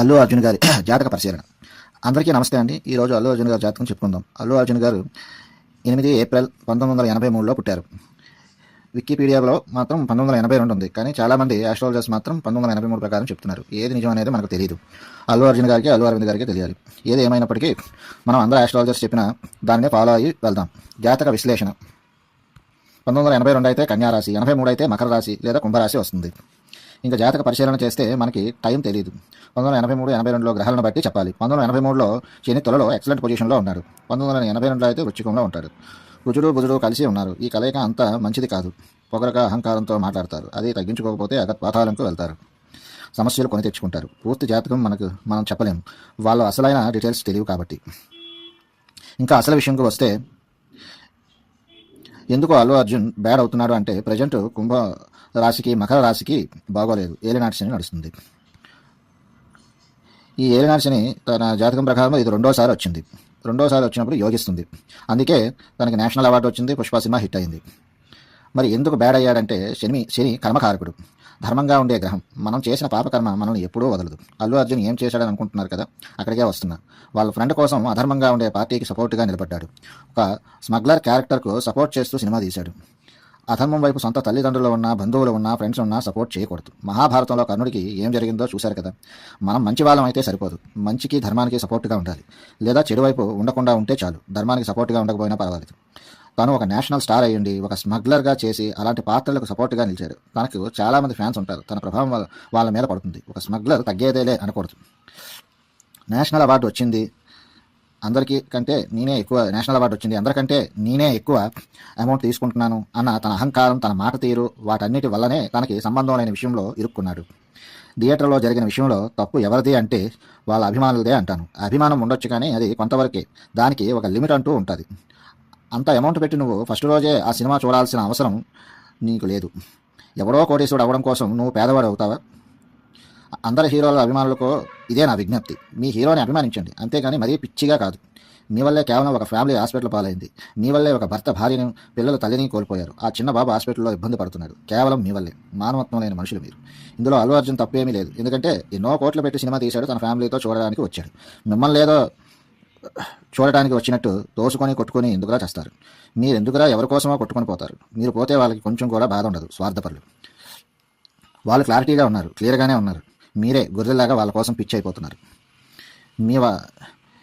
అల్లు అర్జున్ గారి జాతక పరిశీలన. అందరికీ నమస్తే అండి. ఈరోజు అల్లు అర్జున్ గారి జాతకం చెప్పుకుందాం. అల్లు అర్జున్ గారు ఎనిమిది ఏప్రిల్ పంతొమ్మిది వందల ఎనభై మూడులో పుట్టారు. వికీపీడియాలో మాత్రం పంతొమ్మిది వందల ఎనభై రెండు ఉంది. కానీ చాలామంది ఆస్ట్రాలజర్స్ మాత్రం పంతొమ్మిది వందల ఎనభై మూడు ప్రకారం చెప్తున్నారు. ఏది నిజం అనేది మనకు తెలియదు అల్లు అర్జున్ గారికి అల్లు అరవింద్ గారికి తెలియాలి. ఏది ఏమైనప్పటికీ మనం అందరూ ఆస్ట్రాలజర్స్ చెప్పిన దాన్ని ఫాలో అయ్యి వెళ్దాం. జాతక విశ్లేషణ. పంతొమ్మిది వందల ఎనభై రెండు అయితే కన్యారాశి ఎనభై మూడు అయితే మకర రాశి లేదా కుంభరాశి వస్తుంది. ఇంకా జాతక పరిశీలన చేస్తే మనకి టైం తెలియదు పంతొమ్మిది వందల ఎనభై మూడు ఎనభై రెండులో గ్రహాలను బట్టి చెప్పాలి. పంతొమ్మిది వందల ఎనభై మూడులో శని తొలలో ఎక్సలెంట్ పొజిషన్లో ఉన్నాడు. పంతొమ్మిది వందల ఎనభై రెండులో అయితే వృచ్చికంలో ఉంటాడు. కుజుడు బుజుడు కలిసి ఉన్నారు. ఈ కలయిక అంత మంచిది కాదు. పొగరగా అహంకారంతో మాట్లాడతారు. అది తగ్గించుకోకపోతే అగత్ పాతాళంకు వెళ్తారు. సమస్యలు కొని తెచ్చుకుంటారు. పూర్తి జాతకం మనకు మనం చెప్పలేము వాళ్ళ అసలైన డీటెయిల్స్ తెలియవు కాబట్టి. ఇంకా అసలు విషయంకి వస్తే ఎందుకు అల్లు అర్జున్ బ్యాడ్ అవుతున్నాడు అంటే ప్రజెంట్ కుంభ రాశికి మకర రాశికి బాగోలేదు. ఏలినాటి శని నడుస్తుంది. ఈ ఏలినాటి శని తన జాతకం ప్రకారం ఇది రెండోసారి వచ్చింది. రెండోసారి వచ్చినప్పుడు యోగిస్తుంది. అందుకే తనకి నేషనల్ అవార్డు వచ్చింది పుష్ప సినిమా హిట్ అయింది. మరి ఎందుకు బ్యాడ్ అయ్యాడంటే శని శని కర్మకారకుడు. ధర్మంగా ఉండే గ్రహం. మనం చేసిన పాపకర్మ మనల్ని ఎప్పుడూ వదలదు. అల్లు అర్జున్ ఏం చేశాడని అనుకుంటున్నారు కదా? అక్కడికే వస్తున్నా. వాళ్ళ ఫ్రెండ్ కోసం అధర్మంగా ఉండే పార్టీకి సపోర్ట్గా నిలబడ్డాడు. ఒక స్మగ్లర్ క్యారెక్టర్కు సపోర్ట్ చేస్తూ సినిమా తీశాడు. అధర్మం వైపు సొంత తల్లిదండ్రులు ఉన్న బంధువులు ఉన్న ఫ్రెండ్స్ ఉన్నా సపోర్ట్ చేయకూడదు. మహాభారతంలో కర్ణుడికి ఏం జరిగిందో చూశారు కదా? మనం మంచి వాళ్ళం అయితే సరిపోదు. మంచికి ధర్మానికి సపోర్ట్గా ఉండాలి. లేదా చెడు వైపు ఉండకుండా ఉంటే చాలు. ధర్మానికి సపోర్ట్గా ఉండకపోయినా పర్వాలేదు. తను ఒక నేషనల్ స్టార్ అయ్యండి ఒక స్మగ్లర్గా చేసి అలాంటి పాత్రలకు సపోర్ట్గా నిలిచాడు. తనకు చాలామంది ఫ్యాన్స్ ఉంటారు. తన ప్రభావం వాళ్ళ- మీద పడుతుంది. ఒక స్మగ్లర్ తగ్గేదేలే అనకూడదు. నేషనల్ అవార్డు వచ్చింది అందరికీ కంటే నేనే ఎక్కువ నేషనల్ అవార్డు వచ్చింది అందరికంటే నేనే ఎక్కువ అమౌంట్ తీసుకుంటున్నాను అన్న తన అహంకారం తన మాట తీరు వాటన్నిటి వల్లనే తనకి సంబంధం లేని విషయంలో ఇరుక్కున్నాడు. థియేటర్లో జరిగిన విషయంలో తప్పు ఎవరిది అంటే వాళ్ళ అభిమానులదే అంటాను. అభిమానం ఉండొచ్చు కానీ అది కొంతవరకే. దానికి ఒక లిమిట్ అంటూ ఉంటుంది. అంత అమౌంట్ పెట్టి నువ్వు ఫస్ట్ రోజే ఆ సినిమా చూడాల్సిన అవసరం నీకు లేదు. ఎవడో కోటేశ్వరుడు అవ్వడం కోసం నువ్వు పేదవాడు అవుతావా? అందరి హీరోల అభిమానులకు ఇదే నా విజ్ఞప్తి. మీ హీరోని అభిమానించండి. అంతేగాని మరీ పిచ్చిగా కాదు. మీ వల్లే కేవలం ఒక ఫ్యామిలీ హాస్పిటల్ పాలైంది. మీ వల్లే ఒక భర్త భార్యను పిల్లల తల్లిని కోల్పోయారు. ఆ చిన్న బాబు హాస్పిటల్లో ఇబ్బంది పడుతున్నాడు. కేవలం మీ వల్లే. మానవత్వం లేని మనుషులు మీరు. ఇందులో అల్లు అర్జున్ తప్పేమీ లేదు. ఎందుకంటే ఎన్నో కోట్లు పెట్టి సినిమా తీశాడు. తన ఫ్యామిలీతో చూడడానికి వచ్చాడు. మిమ్మల్ని ఏదో చూడటానికి వచ్చినట్టు తోసుకొని కొట్టుకొని ఎందుకురా చేస్తారు? మీరు ఎందుకురా ఎవరి కోసమో కొట్టుకొని పోతారు? మీరు పోతే వాళ్ళకి కొంచెం కూడా బాధ ఉండదు స్వార్థపరులు. వాళ్ళు క్లారిటీగా ఉన్నారు క్లియర్గానే ఉన్నారు. మీరే గొర్రెలాగా వాళ్ళ కోసం పిచ్చి అయిపోతున్నారు. మీ వా-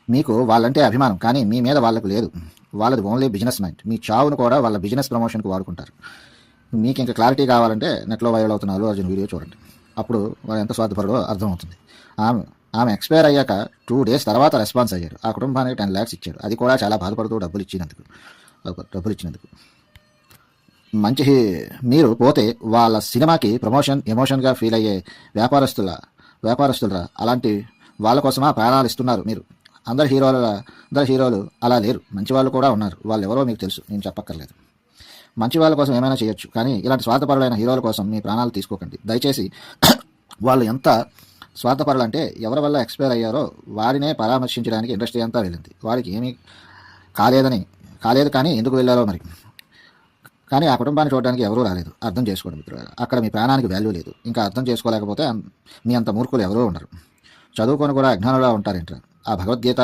మీకు వాళ్ళంటే అభిమానం కానీ మీ మీద వాళ్ళకు లేదు. వాళ్ళది ఓన్లీ బిజినెస్ మైండ్. మీ చావును కూడా వాళ్ళ బిజినెస్ ప్రమోషన్కి వాడుకుంటారు. మీకు ఇంకా క్లారిటీ కావాలంటే నెట్లో వైరల్ అవుతున్న అల్లు అర్జున్ వీడియో చూడండి. అప్పుడు వాళ్ళు ఎంత స్వార్థపరుడో అర్థమవుతుంది. ఆమె ఆమె ఎక్స్పైర్ అయ్యాక టూ డేస్ తర్వాత రెస్పాన్స్ అయ్యారు. ఆ కుటుంబానికి టెన్ ల్యాక్స్ ఇచ్చారు. అది కూడా చాలా బాధపడుతూ డబ్బులు ఇచ్చినందుకు. డబ్బులు ఇచ్చినందుకు. మంచి హీ- మీరు పోతే వాళ్ళ సినిమాకి ప్రమోషన్ ఎమోషన్గా ఫీల్ అయ్యే వ్యాపారస్తుల వ్యాపారస్తులరా? అలాంటి వాళ్ళ కోసమా ప్రాణాలు ఇస్తున్నారు మీరు? అందరు హీరోల అందరు హీరోలు అలా లేరు. మంచి వాళ్ళు కూడా ఉన్నారు. వాళ్ళు ఎవరో మీకు తెలుసు. నేను చెప్పక్కర్లేదు. మంచి వాళ్ళ కోసం ఏమైనా చేయొచ్చు. కానీ ఇలాంటి స్వార్థపరులైన హీరోల కోసం మీ ప్రాణాలు తీసుకోకండి. దయచేసి వాళ్ళు ఎంత స్వార్థపరులు అంటే ఎవరి వల్ల ఎక్స్పైర్ అయ్యారో వారినే పరామర్శించడానికి ఇండస్ట్రీ అంతా వెళ్ళింది. వారికి ఏమీ కాలేదని కాలేదు కానీ ఎందుకు వెళ్ళారో మరి? కానీ ఆ కుటుంబాన్ని చూడడానికి ఎవరూ రాలేదు. అర్థం చేసుకోండి మిత్రులు అక్కడ మీ ప్రాణానికి వాల్యూ లేదు. ఇంకా అర్థం చేసుకోలేకపోతే మీ అంత మూర్ఖులు ఎవరూ ఉండరు. చదువుకొని కూడా అజ్ఞానులా ఉంటారంటారు? ఆ భగవద్గీత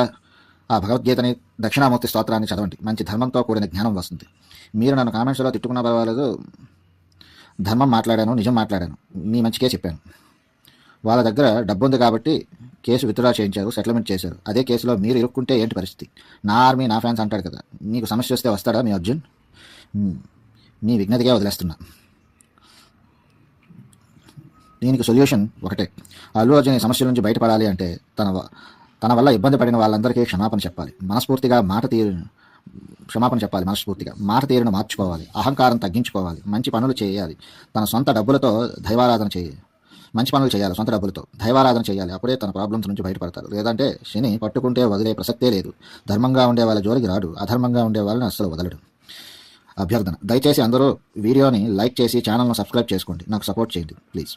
ఆ భగవద్గీతని దక్షిణామూర్తి స్తోత్రాన్ని చదవండి. మంచి ధర్మంతో కూడిన జ్ఞానం వస్తుంది. మీరు నన్ను కామెంట్స్లో తిట్టుకున్న పర్వాలేదు ధర్మం మాట్లాడాను నిజం మాట్లాడాను. మీ మంచికే చెప్పాను. వాళ్ళ దగ్గర డబ్బు ఉంది కాబట్టి కేసు విత్డ్రా చేయించారు సెటిల్మెంట్ చేశారు. అదే కేసులో మీరు ఇరుక్కుంటే ఏంటి పరిస్థితి? నా ఆర్మీ నా ఫ్యాన్స్ అంటాడు కదా. మీకు సమస్య వస్తే వస్తాడా మీ అర్జున్? నీ మీ విజ్ఞతగా వదిలేస్తున్నా. దీనికి సొల్యూషన్ ఒకటే. అల్లు అర్జున్ ఈ సమస్యల నుంచి బయటపడాలి అంటే తన తన వల్ల ఇబ్బంది పడిన వాళ్ళందరికీ క్షమాపణ చెప్పాలి. మనస్ఫూర్తిగా మాట తీరు క్షమాపణ చెప్పాలి మనస్ఫూర్తిగా. మాట తీరును మార్చుకోవాలి. అహంకారం తగ్గించుకోవాలి. మంచి పనులు చేయాలి. తన సొంత డబ్బులతో దైవారాధన చేయాలి మంచి పనులు చేయాలి సొంత డబ్బులతో. దైవారాధన చేయాలి అప్పుడే తన ప్రాబ్లమ్స్ నుంచి బయటపడతారు. లేదంటే శని పట్టుకుంటే వదిలే ప్రసక్తే లేదు. ధర్మంగా ఉండే వాళ్ళ జోలికి రాడు అధర్మంగా ఉండే వాళ్ళని అస్సలు వదలడు. అభ్యర్థన. దయచేసి అందరూ వీడియోని లైక్ చేసి ఛానల్ను సబ్స్క్రైబ్ చేసుకోండి. నాకు సపోర్ట్ చేయండి ప్లీజ్